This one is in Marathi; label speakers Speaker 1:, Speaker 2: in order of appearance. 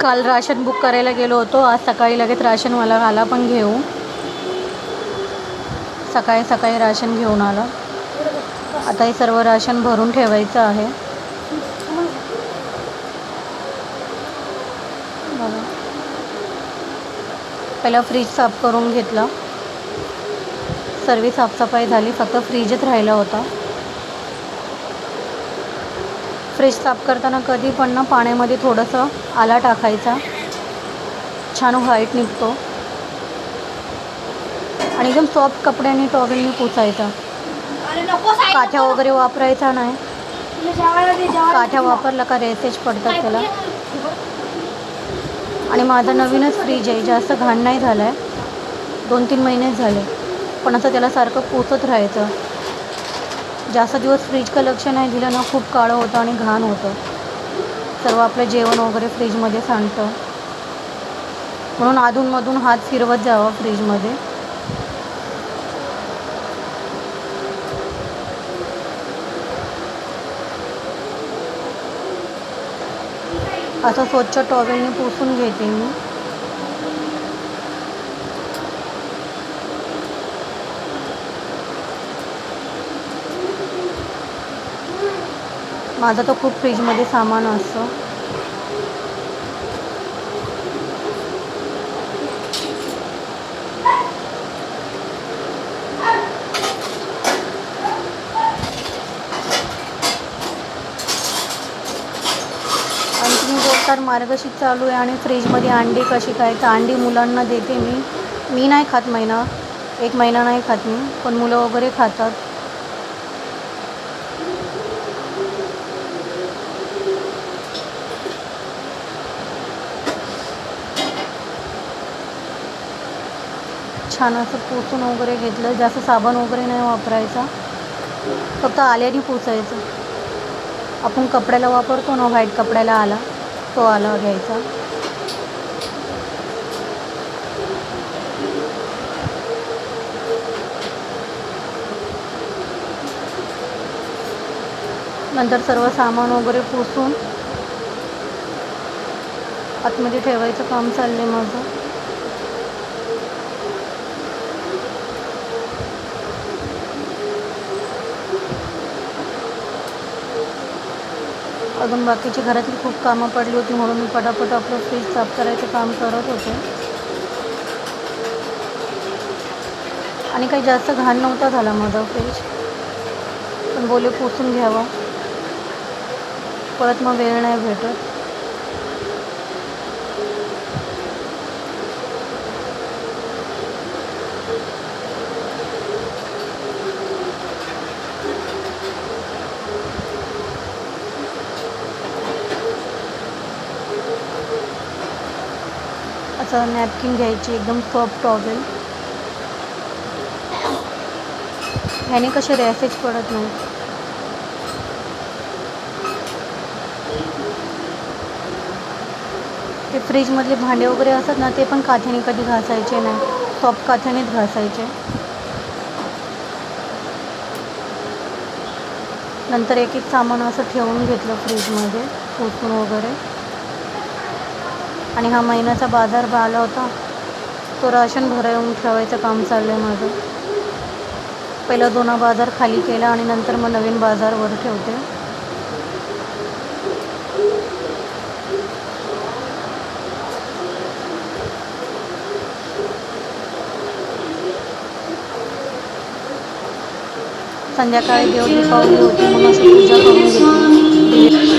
Speaker 1: काल राशन बुक करायला गेलो होतो. आज सकाळी लगेच राशन मला आला पण घेऊ सकाळी सकाळी राशन घेऊन आला. आता हे सर्व राशन भरून ठेवायचं आहे. पहिला फ्रीज साफ करून घेतला. सर्व साफसफाई झाली. फक्त फ्रीजच राहिला होता. फ्रीज साफ करताना कधी पण ना पाण्यामध्ये थोडंसं आला टाकायचा. छान व्हाईट निघतो. आणि एकदम सॉफ्ट कपड्याने टॉवेलने पुसायचा. काठ्या वगैरे वापरायचा नाही. काठ्या. वापरला का रेसेज पडतात त्याला? आणि माझा नवीनच फ्रीज आहे जास्त घाण नाही झाला आहे दोन तीन महिनेच झाले. पण असं त्याला सारखं पुसत राहायचं. जास्त दिवस फ्रीजकडे लक्ष नाही दिलं ना खूप काळं होतं आणि घाण होतं. सर्व आपलं जेवण वगैरे फ्रीजमध्ये सांडतं. म्हणून अधूनमधून हात फिरवत जावा फ्रीजमध्ये असं स्वच्छ टॉवेलने पुसून घेते मी. माझं तर खूप फ्रीजमध्ये सामान असतं तर मार्गशीर चालू आहे आणि फ्रीजमध्ये अंडी कशी काय? तर अंडी मुलांना देते मी. मी नाही खात महिना एक महिना नाही खात मी पण मुलं वगैरे खातात. छान असं पुसून वगैरे घेतलं. जास्त साबण वगैरे नाही वापरायचा. फक्त आल्याने पुसायचं. आपण कपड्याला वापरतो ना व्हाईट कपड्याला आला तो आला घ्यायचा. नंतर सर्व सामान वगैरे पुसून आतमध्ये ठेवायचं काम चाललं आहे माझं. अजून बाकीची घरातली खूप कामं पडली होती म्हणून मी पटापट आपलं फ्रीज साफ करायचं काम करत होते. आणि काही जास्त घाण नव्हता झाला माझा फ्रीज पण बोले पुसून घ्यावा. परत मग वेळ नाही भेटत. असं नॅपकिन घ्यायची एकदम सॉफ्ट टॉवेल ह्याने कसे रॅसेज पडत नाही. ते फ्रीजमधले भांडे वगैरे असतात ना ते पण काथ्याने कधी घासायचे नाही. सॉफ्ट काथ्यानेच घासायचे. नंतर एक एक सामान असं ठेवून घेतलं फ्रीजमध्ये पुसून वगैरे. आणि हा महिन्याचा बाजार बा आला होता. तो राशन भरवून ठेवायचं काम चाललं आहे माझं. पहिला जुना बाजार खाली केला आणि नंतर मग नवीन बाजार वर ठेवते. संध्याकाळी देव दीपावली होती म्हणून अशी पूजा करून घेतली.